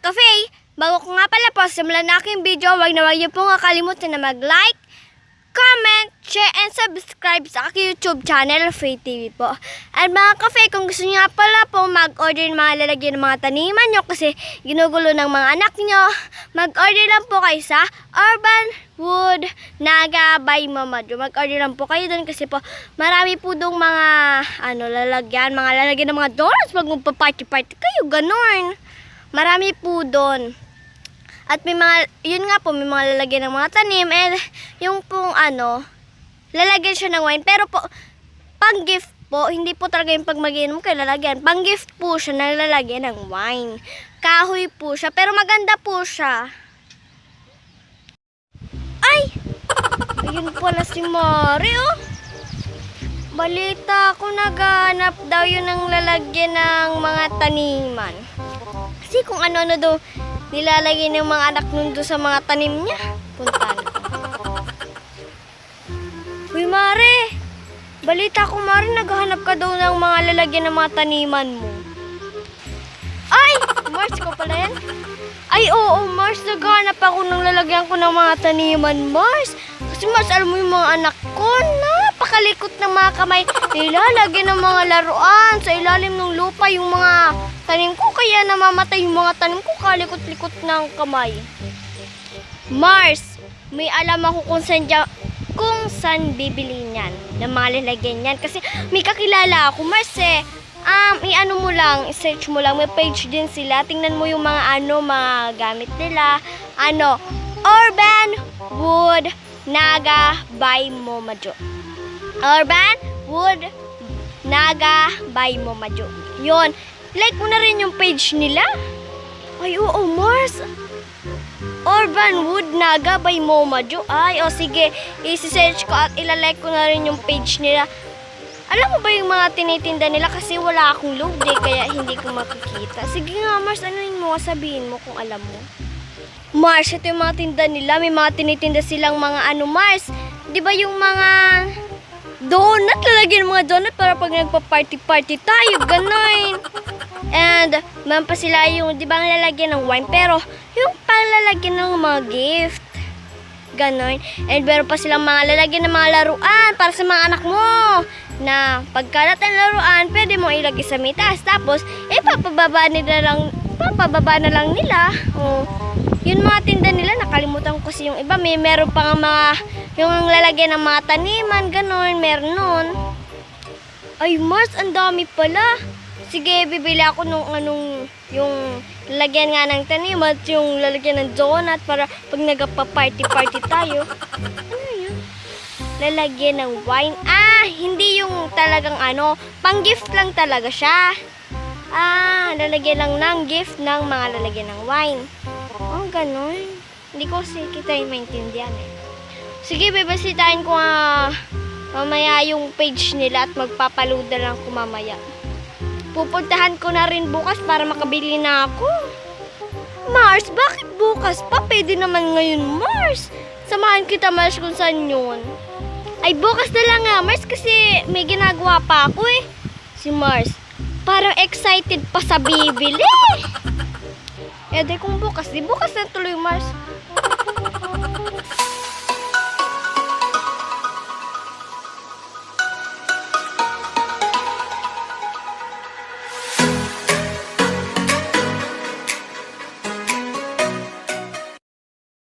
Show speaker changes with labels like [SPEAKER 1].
[SPEAKER 1] mga bago ko nga pala po simulan na aking video, wag na wag niyo po nga kalimutan na mag-like, comment, share, and subscribe sa aking YouTube channel, Faye TV po. At mga kafe, kung gusto niyo nga pala po mag-order ng mga lalagyan ng mga taniman nyo kasi ginugulo ng mga anak nyo, mag-order lang po kayo sa Urban Wood Naga by Mama Jo. Mag-order lang po kayo doon kasi po marami po dong mga ano lalagyan, mga lalagyan ng mga donuts pag magpa-party-party kayo, ganun. Marami po doon. At may mga, yun nga po, may mga lalagyan ng mga tanim. And yung pong ano, lalagyan siya ng wine. Pero po, pang gift po, hindi po talaga yung pag mag-inom kayo lalagyan. Pang gift po siya na lalagyan ng wine. Kahoy po siya. Pero maganda po siya. Ay! Ayun pala si Mari, oh. Balita ko naghanap daw yun ng lalagyan ng mga taniman. Kasi kung ano-ano daw nilalagay ng mga anak nun doon sa mga tanim niya. Puntahan ko. Uy, Mare! Balita ko, Mare, naghahanap ka daw ng mga lalagyan ng mga taniman mo. Ay! Mars ko pala yan? Ay, oo, Mars. Naghahanap ako ng lalagyan ko ng mga taniman, Mars. Kasi Mars, alam mo yung mga anak ko, napakalikot ng mga kamay. Nilalagyan ng mga laruan sa ilalim ng lupa yung mga tanim ko. Kaya namamatay yung mga tanim ko kalikot-likot ng kamay. Mars, may alam ako kung saan dya- kung saan bibili niyan ng mga lalagyan niyan. Kasi may kakilala ako, Mars eh. Um, i-ano mo lang, i-search mo lang, may page din sila. Tingnan mo yung mga ano, mga gamit nila. Ano, Urban Wood Naga by Momajo. Urban Wood Naga by Momajo. Yun. Like mo na rin yung page nila. Ay, oo, Mars. Urban Wood Naga by Momajo. Ay, o sige. Isi-search ko at ilalike ko na rin yung page nila. Alam mo ba yung mga tinitinda nila kasi wala akong load eh, kaya hindi ko makikita. Sige nga, Mars, ano yun mo? Sabihin mo kung alam mo. Mars, ito yung mga tinda nila. May mga tinitinda silang mga ano, Mars. Di ba yung mga donut, lalagyan ng mga donut para pag nagpa-party-party tayo, gano'n. And, meron pa sila yung, di ba, ang lalagyan ng wine, pero yung panglalagyan ng mga gift. Ganon. And meron pa silang mga lalagyan ng mga laruan para sa mga anak mo. Na pagkalat ng laruan, pwede mo ilagay sa may taas. Tapos, eh, papababa nila lang, papababa na lang nila. Oh. Yun mga tinda nila, nakalimutan ko kasi yung iba. May meron pa nga mga, yung lalagyan ng mga taniman, ganon, meron nun. Ay, Mars, ang dami pala. Sige, bibili ako nung anong, yung lalagyan nga ng tanim at yung lalagyan ng donut para pag nagpa-party-party tayo. Ano yun? Lalagyan ng wine. Ah, hindi yung talagang ano, pang-gift lang talaga siya. Ah, lalagyan lang ng gift ng mga lalagyan ng wine. Oh, ganun. Hindi ko kasi kita yung maintindihan eh. Sige, bibisitahin ko nga mamaya yung page nila at magpapaload na lang ko mamaya. Pupuntahan ko na rin bukas para makabili na ako. Mars, bakit bukas pa? Pwede naman ngayon, Mars. Samahan kita, Mars, kung saan yun. Ay, bukas na lang nga, Mars, kasi may ginagawa pa ako eh. Si Mars, parang excited pa sa bibili. Eh, di kung bukas, di bukas na tuloy, Mars.